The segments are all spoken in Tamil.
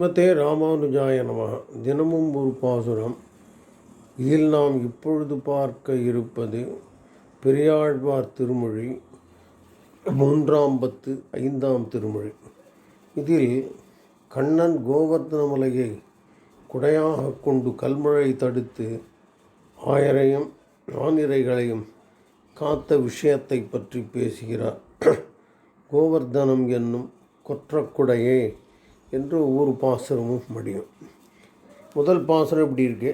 ஸ்ரீமதே ராமானுஜாய நம தினமும் ஒரு பாசுரம். இதில் நாம் இப்பொழுது பார்க்க இருப்பது பெரியாழ்வார் திருமொழி மூன்றாம் பத்து ஐந்தாம் திருமொழி. இதில் கண்ணன் கோவர்த்தனமலையை குடையாக கொண்டு கல்மழை தடுத்து ஆயரையும் ஆனிரைகளையும் காத்த விஷயத்தை பற்றி பேசுகிறார். கோவர்தனம் என்னும் கொற்றக்குடையே என்று ஒவ்வொரு பாசுரமும் முடியும். முதல் பாசுரம் இப்படி இருக்கு?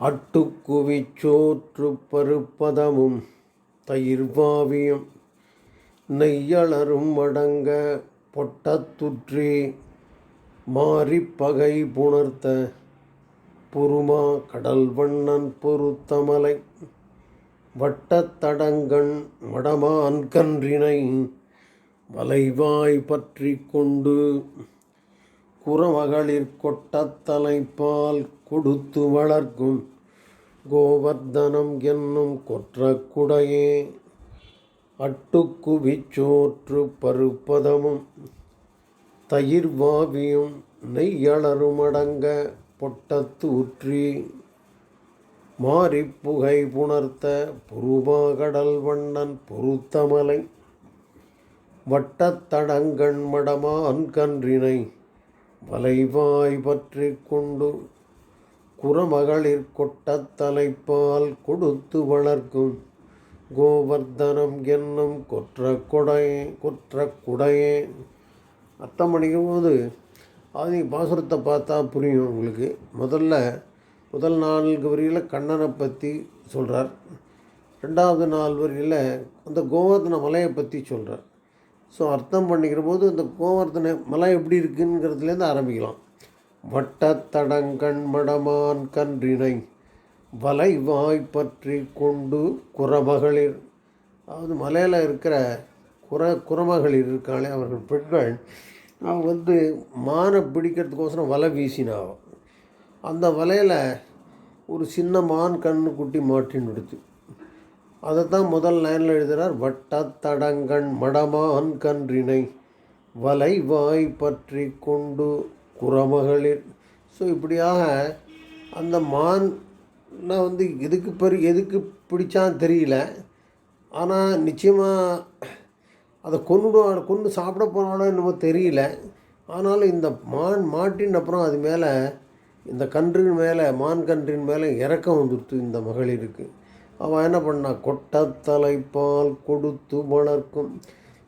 அட்டுக்குவிச்சோற்று பருப்பதமும் தயிர்வாவியும் நெய்யளரும் அடங்க பொட்டத்துற்றி மாறிப்பகை புணர்த்த புருமா கடல் வண்ணன் பொருத்தமலை வட்டத்தடங்கண் மடமான் கன்றினை வலைவாய் பற்றி கொண்டு குறமகளிர் கொட்டத்தலைப்பால் கொடுத்து வளர்க்கும் கோவர்தனம் என்னும் கொற்றக்குடையே அட்டுக்குவிச்சோற்று பருப்பதமும் தயிர்வாவியும் நெய்யளருமடங்க பொட்டத்து உற்றி மாறிப்புகை புணர்த்த புருமாகடல் வண்ணன் பொருத்தமலை வட்டத்தடங்கண் மடமான் கன்றினை வலைவாய் பற்றி கொண்டு குறமகளிர் கொட்டத்தலைப்பால் கொடுத்து வளர்க்கும் கோவர்தனம் என்னும் கொற்ற கொடையே கொற்ற குடையே. அர்த்தம் பண்ணிக்கும் போது ஆதி பாசுரத்தை பார்த்தா புரியும் உங்களுக்கு. முதல்ல முதல் நான்கு வரியில் கண்ணனை பற்றி சொல்கிறார் ரெண்டாவது நாலு வரியில் அந்த கோவர்தன மலையை பற்றி சொல்கிறார் ஸோ அர்த்தம் பண்ணிக்கிற போது இந்த கோவர்த்தனை மலை எப்படி இருக்குங்கிறதுலேருந்து ஆரம்பிக்கலாம். வட்டத்தடங்கண் மடமான் கன்றினை வலை வாய் பற்றி கொண்டு குறமகளிர் அதாவது மலையில் இருக்கிற குற குறமகளிர் இருக்காங்களே அவர்கள் பெண்கள் அவங்க வந்து மானை பிடிக்கிறதுக்கோசரம் வலை வீசினாவும் அந்த வலையில் ஒரு சின்ன மான் கண்ணு குட்டி மாட்டின்னு விடுத்து அதை தான் முதல் லைனில் எழுதுகிறார் வட்டத்தடங்கண் மடமான் கன்றினை வலை வாய் பற்றி கொண்டு குறமகளிர். ஸோ இப்படியாக அந்த மான் வந்து எதுக்கு பெரு எதுக்கு பிடிச்சான்னு தெரியல. ஆனால் நிச்சயமாக அதை கொண்டு கொண்டு சாப்பிட போனாலும் என்னமோ தெரியல. ஆனாலும் இந்த மான் மாட்டின் அப்புறம் அது மேலே இந்த கன்றின் மேலே மான் கன்றின் மேலே இறக்கம் வந்துடுத்து இந்த மகளிருக்கு. அவன் என்ன பண்ணா கொட்டத்தலைப்பால் கொடுத்து வளர்க்கும்.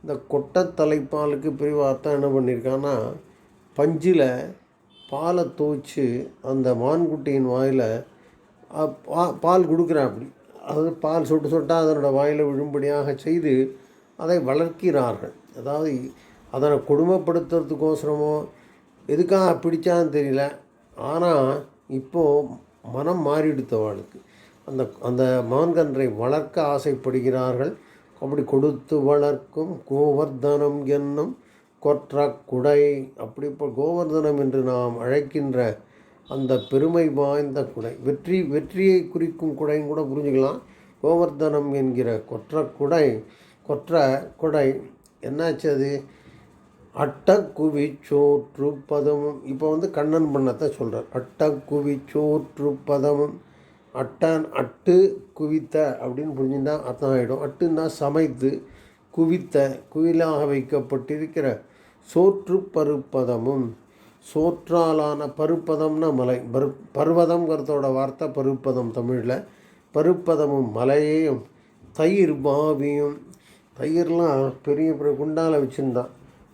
இந்த கொட்டத்தலைப்பாலுக்கு பிரிவாத்தான் என்ன பண்ணியிருக்கான்னா பஞ்சில் பாலை தோய்ச்சி அந்த மான்குட்டியின் வாயில் பால் கொடுக்குறான் அப்படி பால் சொட்டு சொட்டாக அதனோட வாயில் விழும்படியாக செய்து அதை வளர்க்கிறார்கள். அதாவது அதனை கொடுமைப்படுத்துறதுக்கோசரமோ எதுக்காக பிடிச்சான்னு தெரியல. ஆனால் இப்போது மனம் மாறிடுத்தவாளுக்கு அந்த அந்த மான்கன்றை வளர்க்க ஆசைப்படுகிறார்கள். அப்படி கொடுத்து வளர்க்கும் கோவர்தனம் என்னும் கொற்ற குடை அப்படி இப்போ கோவர்தனம் என்று நாம் அழைக்கின்ற அந்த பெருமை வாய்ந்த குடை. வெற்றி வெற்றியை குறிக்கும் குடைன்னு கூட புரிஞ்சுக்கலாம். கோவர்தனம் என்கிற கொற்ற குடை கொற்ற குடை என்னாச்சு அது? அட்டக்குவி சோற்று பதமும். இப்போ வந்து கண்ணன் பண்ணத்தை சொல்கிறார் அட்டக்குவி சோற்று பதமும். அட்டான் அட்டு குவித்த அப்படின்னு புரிஞ்சுருந்தால் அர்த்தம் ஆகிடும் அட்டுன்னா சமைத்து குவித்த குவிலாக வைக்கப்பட்டிருக்கிற சோற்று பருப்பதமும் சோற்றாலான பருப்பதம்னா மலை. பரு பருவதம்ங்கிறதோட வார்த்தை பருப்பதம் தமிழில். பருப்பதமும் மலையையும் தயிர் பாவியும் தயிர்லாம் பெரிய பெரிய குண்டால் வச்சுருந்தான்.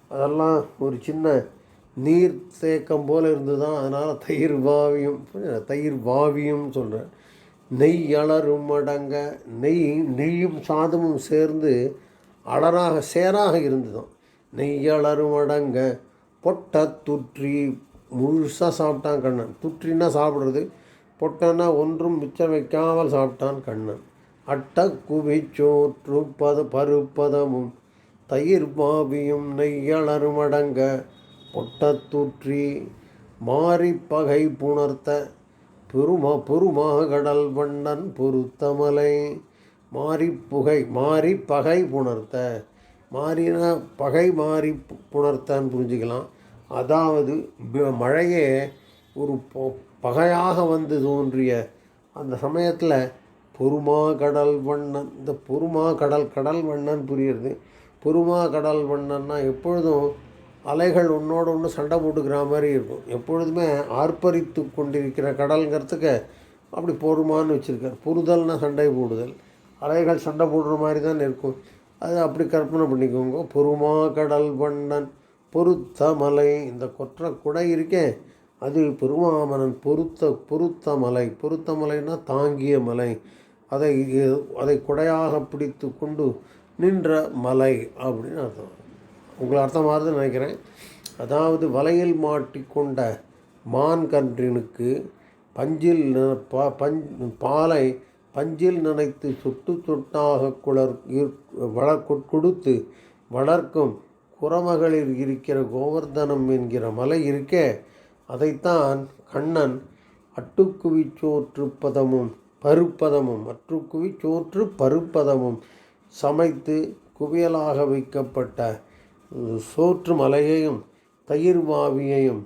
அதெல்லாம் ஒரு சின்ன நீர் தேக்கம் போல் இருந்து தான் அதனால் தயிர் வாவியும் தயிர் வாவியும் சொல்கிறேன் நெய் அலரும் அடங்க நெய் நெய்யும் சாதமும் சேர்ந்து அலராக சேராக இருந்துதான் நெய் அலரும் அடங்க பொட்டை துற்றி முழுசாக சாப்பிட்டான் கண்ணன். துற்றின்னா சாப்பிட்றது பொட்டைன்னா ஒன்றும் மிச்சம் வைக்காமல் சாப்பிட்டான் கண்ணன். அட்ட குவிச்சோற்று பத பருப்பதமும் தயிர் பாபியும் நெய்யளரும் அடங்க பொட்டத்துற்றி மாறி பகை புணர்த்த பெருமா பெருமாகடல் வண்ணன் பொருத்தமலை. மாறி புகை மாறி பகை புணர்த்த. மாறினா பகை மாறி பு- புணர்த்தான்னு புரிஞ்சுக்கலாம். அதாவது மழையே ஒரு பொ- பகையாக வந்து தோன்றிய அந்த சமயத்தில் பொறுமா கடல் வண்ணன் இந்த பொறுமா கடல் கடல் வண்ணன் புரியுறது. பொறுமா கடல் வண்ணன்னா எப்பொழுதும் அலைகள் உன்னோட ஒன்று சண்டை போட்டுக்கிற மாதிரி இருக்கும். எப்பொழுதுமே ஆர்ப்பரித்து கொண்டிருக்கிற கடல்ங்கிறதுக்கு அப்படி பொறுமான்னு வச்சுருக்கார். புரிதல்னா சண்டை போடுதல். அலைகள் சண்டை போடுற மாதிரி தான் இருக்கும். அது அப்படி கற்பனை பண்ணிக்கோங்க. பொறுமா கடல் வண்ணன் பொருத்த மலை. இந்த கொற்ற குடை இருக்கே அது பெருமாமனன் பொருத்த பொருத்த மலை. பொருத்த மலைன்னா தாங்கிய மலை. அதை அதை குடையாக பிடித்து கொண்டு நின்ற மலை அப்படின்னு அர்த்தம். உங்களுக்கு அர்த்தமாகுதுன்னு நினைக்கிறேன். அதாவது வலையில் மாட்டிக்கொண்ட மான் கன்றினுக்கு பஞ்சில் ந- ப- பஞ் பாலை பஞ்சில் நினைத்து சொட்டு சொட்டாக குளர் வள கொடுத்து வளர்க்கும் குரமகளில் இருக்கிற கோவர்தனம் என்கிற மலை இருக்கே அதைத்தான் கண்ணன் அட்டுக்குவிச்சோற்று பதமும் பருப்பதமும் அற்றுக்குவிச்சோற்று பருப்பதமும் சமைத்து குவியலாக வைக்கப்பட்ட சோற்று மலையையும் தயிர் மாவியையும்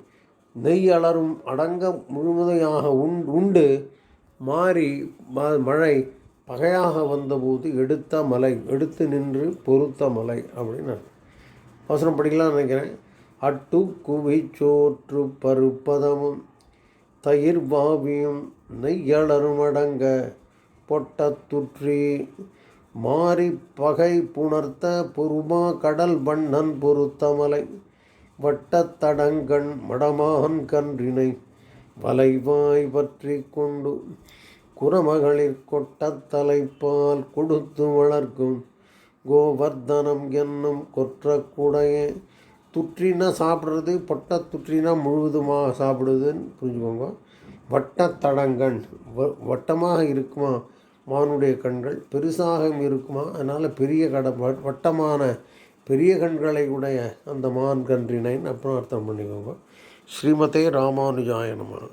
நெய் அலரும் அடங்க முழுமையாக உண் உண்டு. மாறி ம- மழை பகையாக வந்தபோது எடுத்த மலை எடுத்து நின்று பொறுத்த மலை அப்படின்னு வசனம் படிக்கலாம்னு நினைக்கிறேன். அட்டு குவி சோற்று பருப்பதமும் தயிர் பாவியும் நெய்யலரும் அடங்க பொட்டத்துற்றி மாறி பகை புணர்த்த பொறுமா கடல் வண்ணன் பொருத்தமலை. வட்டத்தடங்கண் மடமான் கன்றினை வலைவாய் பற்றி கொண்டு குரமகளிர் கொட்டத்தலைப்பால் கொடுத்து வளர்க்கும் கோவர்தனம் என்னும் கொற்ற கூடையே துற்றினா சாப்பிட்றது பொட்ட துற்றினா முழுவதுமாக சாப்பிடுதுன்னு புரிஞ்சுக்கோங்க. வட்டத்தடங்கண் வ வட்டமாக இருக்குமா? மானுடைய கண்கள் பெருசாக இருக்குமா? அதனால் பெரிய கட வ- வட்டமான பெரிய கண்களை உடைய அந்த மான் கன்றினைன்னு அப்புறம் அர்த்தம் பண்ணிக்கோங்க. ஸ்ரீமதே ராமானுஜாயனமாக